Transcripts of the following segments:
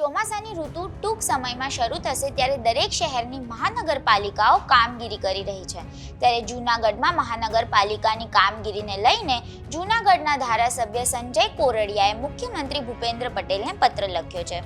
ચોમાસાની ઋતુ ટૂંક સમયમાં શરૂ થશે ત્યારે દરેક શહેરની મહાનગરપાલિકાઓ કામગીરી કરી રહી છે. ત્યારે જૂનાગઢમાં મહાનગરપાલિકાની કામગીરીને લઈને જૂનાગઢના ધારાસભ્ય સંજય કોરડિયાએ મુખ્યમંત્રી ભૂપેન્દ્ર પટેલને પત્ર લખ્યો છે.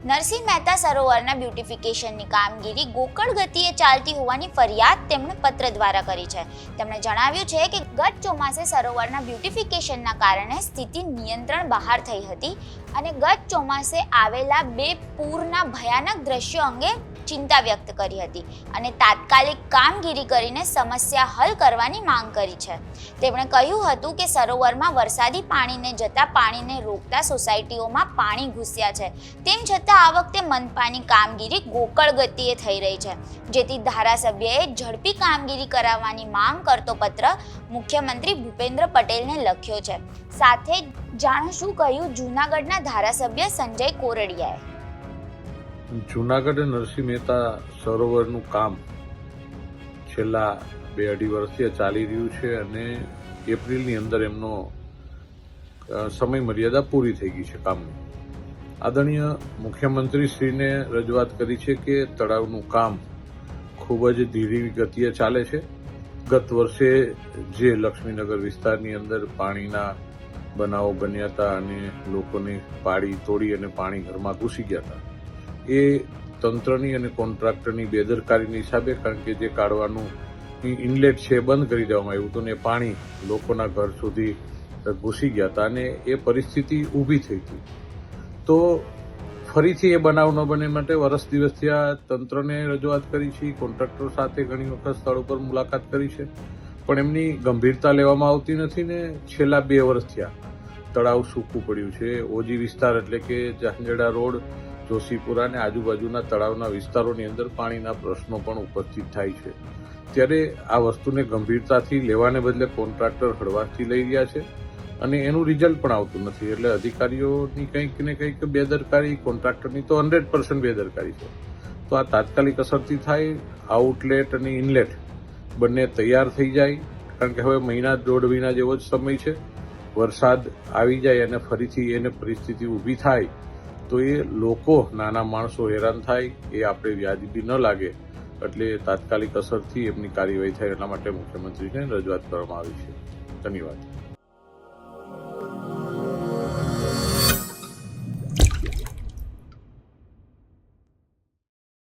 નરસિંહ મહેતા સરોવરના બ્યુટિફિકેશનની કામગીરી ગોકળ ગતિએ ચાલતી હોવાની ફરિયાદ તેમણે પત્ર દ્વારા કરી છે. તેમણે જણાવ્યું છે કે ગત ચોમાસે સરોવરના બ્યુટિફિકેશનના કારણે સ્થિતિ નિયંત્રણ બહાર થઈ હતી અને ગત ચોમાસે આવેલા બે પૂરના ભયાનક દ્રશ્યો અંગે ચિંતા વ્યક્ત કરી હતી અને તાત્કાલિક કામગીરી કરીને સમસ્યા હલ કરવાની માંગ કરી છે. તેમણે કહ્યું હતું કે સરોવરમાં વરસાદી પાણીને જતા પાણીને રોકતા સોસાયટીઓમાં પાણી ઘૂસ્યા છે. તેમ છતાં આ વખતે મનપાની કામગીરી ગોકળ ગતિએ થઈ રહી છે. જેથી ધારાસભ્યએ ઝડપી કામગીરી કરાવવાની માંગ કરતો પત્ર મુખ્યમંત્રી ભૂપેન્દ્ર પટેલને લખ્યો છે. સાથે જાણો શું કહ્યું જૂનાગઢના ધારાસભ્ય સંજય કોરડિયાએ. જુનાગઢ નરસિંહ મહેતા સરોવરનું કામ છેલ્લા બે અઢી વર્ષથી ચાલી રહ્યું છે અને એપ્રિલની અંદર એમનો સમય મર્યાદા પૂરી થઈ ગઈ છે કામની. આદરણીય મુખ્યમંત્રીશ્રીને રજૂઆત કરી છે કે તળાવનું કામ ખૂબ જ ધીરી ગતિએ ચાલે છે. ગત વર્ષે જે લક્ષ્મીનગર વિસ્તારની અંદર પાણીના બનાવો બન્યા હતા અને લોકોને પાડી તોડી અને પાણી ઘરમાં ઘૂસી ગયા હતા. એ તંત્રની અને કોન્ટ્રાક્ટરની બેદરકારીની હિસાબે, કારણ કે જે કાઢવાનું ઇનલેટ છે બંધ કરી દેવામાં આવ્યું હતું ને પાણી લોકોના ઘર સુધી ઘૂસી ગયા હતા અને એ પરિસ્થિતિ ઊભી થઈ હતી તો ફરીથી એ બનાવ ન બને માટે વરસ દિવસથી આ તંત્રને રજૂઆત કરી છે, કોન્ટ્રાક્ટર સાથે ઘણી વખત સ્થળ ઉપર મુલાકાત કરી છે, પણ એમની ગંભીરતા લેવામાં આવતી નથી ને છેલ્લા બે વર્ષ થયા. તળાવ સૂકું પડ્યું છે, ઓજી વિસ્તાર એટલે કે જાંજડા રોડ જોશીપુરા અને આજુબાજુના તળાવના વિસ્તારોની અંદર પાણીના પ્રશ્નો પણ ઉપસ્થિત થાય છે. ત્યારે આ વસ્તુને ગંભીરતાથી લેવાને બદલે કોન્ટ્રાક્ટર હળવાશથી લઈ રહ્યા છે અને એનું રિઝલ્ટ પણ આવતું નથી. એટલે અધિકારીઓની કંઈક ને કંઈક બેદરકારી, કોન્ટ્રાક્ટરની તો હંડ્રેડ પર્સન્ટ બેદરકારી છે. તો આ તાત્કાલિક અસરથી થાય, આઉટલેટ અને ઇનલેટ બંને તૈયાર થઈ જાય, કારણ કે હવે મહિના દોઢ મહિના જેવો જ સમય છે. વરસાદ આવી જાય અને ફરીથી એને પરિસ્થિતિ ઊભી થાય. તો એ લોકો, નાના માણસો હેરાન થાય, એ આપણે વ્યાજબી ન લાગે, એટલે તાત્કાલિક અસરથી એમની કાર્યવાહી થાય એટલા માટે મુખ્યમંત્રીને રજૂઆત કરવામાં આવી છે. ધન્યવાદ.